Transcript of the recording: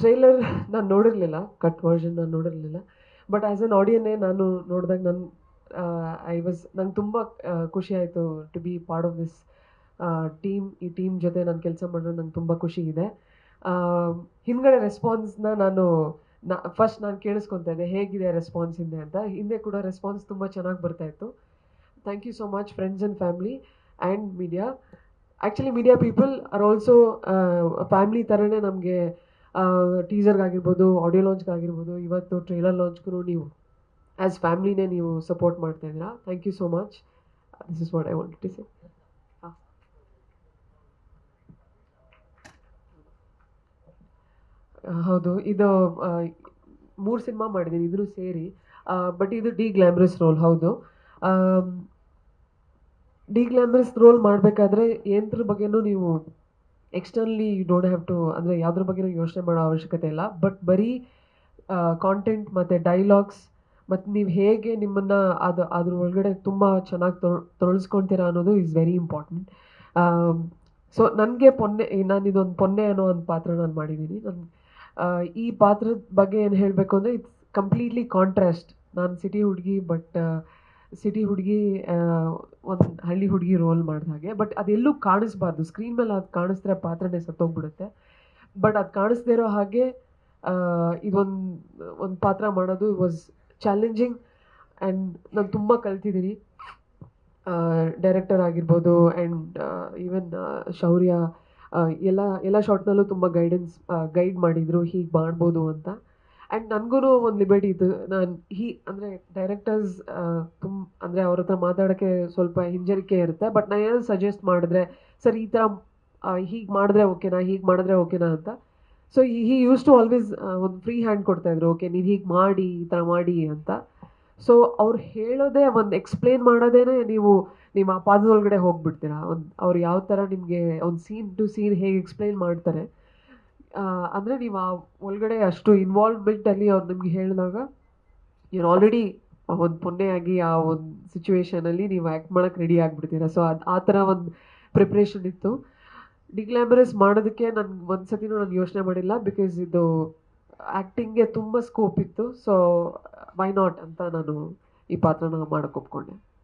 Trailer ನಾನು ನೋಡಿರಲಿಲ್ಲ cut version ನಾನು ನೋಡಿರಲಿಲ್ಲ. ಬಟ್ ಆ್ಯಸ್ ಅನ್ ಆಡಿಯನ್ನೇ ನಾನು ನೋಡಿದಾಗ ನನ್ನ ಐ ವಾಸ್ ನಂಗೆ ತುಂಬ ಖುಷಿ ಆಯಿತು to be part of this team ಈ ಟೀಮ್ ಜೊತೆ ನಾನು ಕೆಲಸ ಮಾಡಿದ್ರೆ ನಂಗೆ ತುಂಬ ಖುಷಿ ಇದೆ. ಹಿಂದ್ಗಡೆ ರೆಸ್ಪಾನ್ಸ್ನ ನಾನು, ನಾ ಫಸ್ಟ್ ನಾನು ಕೇಳಿಸ್ಕೊತಾ ಇದ್ದೆ, ಹೇಗಿದೆ ರೆಸ್ಪಾನ್ಸ್ ಹಿಂದೆ ಅಂತ. ಹಿಂದೆ ಕೂಡ ರೆಸ್ಪಾನ್ಸ್ ತುಂಬ ಚೆನ್ನಾಗಿ ಬರ್ತಾಯಿತ್ತು thank you so much friends and family and media actually media people are also family ಥರನೇ ನಮಗೆ ಟೀಸರ್ಗಾಗಿರ್ಬೋದು ಆಡಿಯೋ ಲಾಂಚ್ಗಾಗಿರ್ಬೋದು ಇವತ್ತು ಟ್ರೈಲರ್ ಲಾಂಚ್ಗೂ ನೀವು ಆ್ಯಸ್ ಫ್ಯಾಮಿಲಿನೇ ನೀವು ಸಪೋರ್ಟ್ ಮಾಡ್ತಾ ಇದ್ದೀರಾ. Thank you so much this is what I want to say ಹೌದು, ಇದು ಮೂರು ಸಿನಿಮಾ ಮಾಡಿದ್ದೀನಿ, ಇದ್ರೂ ಸೇರಿ. ಬಟ್ ಇದು ಡಿ ಗ್ಲ್ಯಾಮ್ರಸ್ ರೋಲ್ ಹೌದು. ಡಿ ಗ್ಲ್ಯಾಮ್ರಸ್ ರೋಲ್ ಮಾಡಬೇಕಾದ್ರೆ ಏನ್ರ ಬಗ್ಗೆನೂ ನೀವು externally you don't have to ಅಂದರೆ ಯಾವುದ್ರ ಬಗ್ಗೆ ಯೋಚನೆ ಮಾಡೋ ಅವಶ್ಯಕತೆ ಇಲ್ಲ. ಬಟ್ ಬರೀ ಕಾಂಟೆಂಟ್ ಮತ್ತು ಡೈಲಾಗ್ಸ್ ಮತ್ತು ನೀವು ಹೇಗೆ ನಿಮ್ಮನ್ನು ಅದು, ಅದ್ರ ಒಳಗಡೆ ತುಂಬ ಚೆನ್ನಾಗಿ ತೊಳ್ ತೊಳಸ್ಕೊಳ್ತೀರಾ ಅನ್ನೋದು ಇಸ್ ವೆರಿ ಇಂಪಾರ್ಟೆಂಟ್ ಸೊ ನನಗೆ ಪೊನ್ನೆ ನಾನು ಇದೊಂದು ಪೊನ್ನೆ ಅನ್ನೋ ಒಂದು ಪಾತ್ರ ನಾನು ಮಾಡಿದ್ದೀನಿ ನನ್ನ ಈ ಪಾತ್ರದ ಬಗ್ಗೆ ಏನು ಹೇಳಬೇಕು ಅಂದರೆ ಇಟ್ಸ್ ಕಂಪ್ಲೀಟ್ಲಿ ಕಾಂಟ್ರಾಸ್ಟ್ ನಾನು ಸಿಟಿ ಹುಡುಗಿ ಬಟ್ ಸಿಟಿ ಹುಡುಗಿ ಒಂದು ಹಳ್ಳಿ ಹುಡುಗಿ ರೋಲ್ ಮಾಡಿದ ಹಾಗೆ ಬಟ್ ಅದೆಲ್ಲೂ ಕಾಣಿಸ್ಬಾರ್ದು. ಸ್ಕ್ರೀನ್ ಮೇಲೆ ಅದು ಕಾಣಿಸ್ತಾರೆ ಪಾತ್ರನೇ ಸತ್ತೋಗ್ಬಿಡುತ್ತೆ. ಬಟ್ ಅದು ಕಾಣಿಸ್ದೇ ಇರೋ ಹಾಗೆ ಇದೊಂದು, ಒಂದು ಪಾತ್ರ ಮಾಡೋದು ವಾಸ್ ಚಾಲೆಂಜಿಂಗ್ ಆ್ಯಂಡ್ ನಾನು ತುಂಬ ಕಲ್ತಿದ್ದೀನಿ ಡೈರೆಕ್ಟರ್ ಆಗಿರ್ಬೋದು ಆ್ಯಂಡ್ ಈವನ್ ಶೌರ್ಯ ಎಲ್ಲ ಎಲ್ಲ ಶಾರ್ಟ್ನಲ್ಲೂ ತುಂಬ ಗೈಡೆನ್ಸ್ ಗೈಡ್ ಮಾಡಿದರು. ಹೀಗೆ ಮಾಡ್ಬೋದು ಅಂತ. ಆ್ಯಂಡ್ ನನಗೂ ಒಂದು ಲಿಬರ್ಟಿ ಇತ್ತು. ನಾನು ಹೀ, ಅಂದರೆ ಡೈರೆಕ್ಟರ್ಸ್ ತುಂಬ ಅಂದರೆ ಅವ್ರ ಹತ್ರ ಮಾತಾಡೋಕ್ಕೆ ಸ್ವಲ್ಪ ಹಿಂಜರಿಕೆ ಇರುತ್ತೆ. ಬಟ್ ನಾನು ಏನಾದ್ರು ಸಜೆಸ್ಟ್ ಮಾಡಿದ್ರೆ, ಸರ್, ಈ ಥರ ಹೀಗೆ ಮಾಡಿದ್ರೆ ಓಕೆನಾ, ಹೀಗೆ ಮಾಡಿದ್ರೆ ಓಕೆನಾ ಅಂತ. So he used to always ಒಂದು ಫ್ರೀ ಹ್ಯಾಂಡ್ ಕೊಡ್ತಾಯಿದ್ರು ಓಕೆ, ನೀವು ಹೀಗೆ ಮಾಡಿ, ಈ ಥರ ಮಾಡಿ ಅಂತ. ಸೊ ಅವ್ರು ಹೇಳೋದೇ ಒಂದು ಎಕ್ಸ್ಪ್ಲೇನ್ ಮಾಡೋದೇನೆ ನೀವು ನಿಮ್ಮ ಆ ಒಳಗಡೆ ಹೋಗ್ಬಿಡ್ತೀರಾ. ಒಂದು, ಅವ್ರು ಯಾವ ಥರ ನಿಮಗೆ ಒಂದು ಸೀನ್ ಟು ಸೀನ್ ಹೇಗೆ ಎಕ್ಸ್ಪ್ಲೇನ್ ಮಾಡ್ತಾರೆ. ಅಂದರೆ ನೀವು ಆ ಒಳಗಡೆ ಅಷ್ಟು ಇನ್ವಾಲ್ವ್ಮೆಂಟಲ್ಲಿ ಅವ್ರು ನಿಮ್ಗೆ ಹೇಳಿದಾಗ ಇವ್ರು ಆಲ್ರೆಡಿ ಒಂದು ಆಗಿ ಆ ಒಂದು ಸಿಚುವೇಶನಲ್ಲಿ ನೀವು ಆ್ಯಕ್ಟ್ ಮಾಡೋಕ್ಕೆ ರೆಡಿ ಆಗಿಬಿಡ್ತೀರಾ. ಸೊ ಅದು ಆ ಥರ ಒಂದು ಪ್ರಿಪ್ರೇಷನ್ ಇತ್ತು. ಡಿಗ್ಲಾಮರಸ್ ಮಾಡೋದಕ್ಕೆ ನಾನು ಒಂದು ಸತಿನೂ ನಾನು ಯೋಚನೆ ಮಾಡಿಲ್ಲ ಬಿಕಾಸ್ ಇದು ಆ್ಯಕ್ಟಿಂಗ್ಗೆ ತುಂಬ ಸ್ಕೋಪ್ ಇತ್ತು. ಸೊ ವೈ ನಾಟ್ ಅಂತ ನಾನು ಈ ಪಾತ್ರನ ಮಾಡೋಕ್ಕೆ ಒಪ್ಕೊಂಡೆ.